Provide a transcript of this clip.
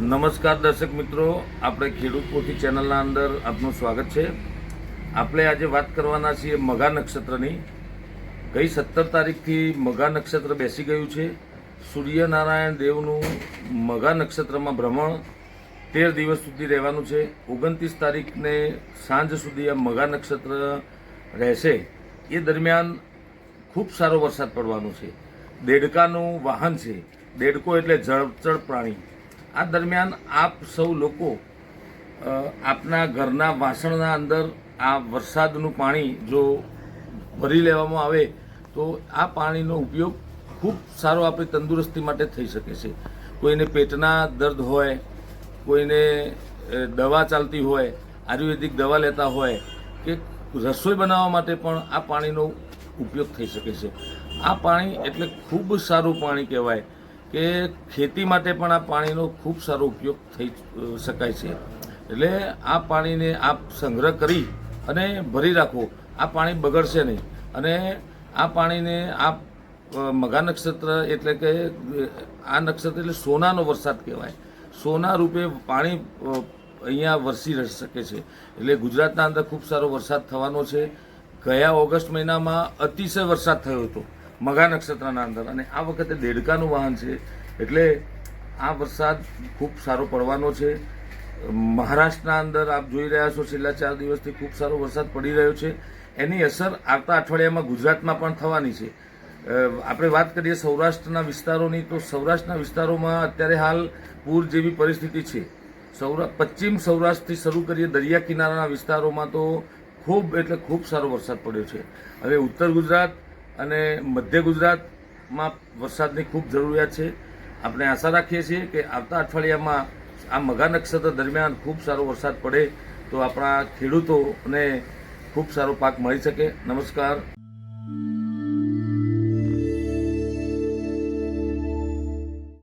નમસ્કાર દર્શક મિત્રો, આપણે ખેડૂત પોથી ચેનલના અંદર આપનું સ્વાગત છે. આપણે આજે વાત કરવાના છીએ મઘા નક્ષત્રની. ગઈ સત્તર તારીખથી મઘા નક્ષત્ર બેસી ગયું છે. સૂર્યનારાયણ દેવનું મઘા નક્ષત્રમાં ભ્રમણ તેર દિવસ સુધી રહેવાનું છે. ઓગણત્રીસ તારીખને સાંજ સુધી આ મઘા નક્ષત્ર રહેશે. એ દરમિયાન ખૂબ સારો વરસાદ પડવાનો છે. દેડકાનું વાહન છે. દેડકો એટલે જળચર પ્રાણી. આ દરમિયાન આપ સૌ લોકો આપના ઘરના વાસણના અંદર આ વરસાદનું પાણી જો ભરી લેવામાં આવે, તો આ પાણીનો ઉપયોગ ખૂબ સારો આપણી તંદુરસ્તી માટે થઈ શકે છે. કોઈને પેટના દર્દ હોય, કોઈને દવા ચાલતી હોય, આયુર્વેદિક દવા લેતા હોય, કે રસોઈ બનાવવા માટે પણ આ પાણીનો ઉપયોગ થઈ શકે છે. આ પાણી એટલે ખૂબ સારું પાણી કહેવાય. કે ખેતી માટે પણ આ પાણીનો ખૂબ સારો ઉપયોગ થઈ શકાય છે. એટલે આ પાણીને આપ સંગ્રહ કરી અને ભરી રાખો. આ પાણી બગડશે નહીં. અને આ પાણીને આપ મઘા નક્ષત્ર એટલે કે આ નક્ષત્ર એટલે સોનાનો વરસાદ કહેવાય. સોના રૂપે પાણી અહીંયા વરસી શકે છે. એટલે ગુજરાતના અંદર ખૂબ સારો વરસાદ થવાનો છે. ગયા ઓગસ્ટ મહિનામાં અતિશય વરસાદ થયો હતો. મઘા નક્ષત્રના અંદર. અને આ વખતે દેડકાનું વાહન છે. એટલે આ વરસાદ ખૂબ સારો પડવાનો છે. મહારાષ્ટ્રના અંદર આપ જોઈ રહ્યા છો, છેલ્લા ચાર દિવસથી ખૂબ સારો વરસાદ પડી રહ્યો છે. એની અસર આવતા અઠવાડિયામાં ગુજરાતમાં પણ થવાની છે. આપણે વાત કરીએ સૌરાષ્ટ્રના વિસ્તારોની, તો સૌરાષ્ટ્રના વિસ્તારોમાં અત્યારે હાલ પૂર જેવી પરિસ્થિતિ છે. સૌરા, પશ્ચિમ સૌરાષ્ટ્રથી શરૂ કરીએ દરિયા કિનારાના વિસ્તારોમાં તો ખૂબ, એટલે ખૂબ સારો વરસાદ પડ્યો છે. હવે ઉત્તર ગુજરાત અને મધ્ય ગુજરાતમાં વરસાદની ખૂબ જરૂરિયાત છે. આપણે આશા રાખીએ છીએ કે આવતા અઠવાડિયામાં આ મઘા નક્ષત્ર દરમિયાન ખૂબ સારો વરસાદ પડે તો આપણા ખેડૂતોને ખૂબ સારો પાક મળી શકે. નમસ્કાર.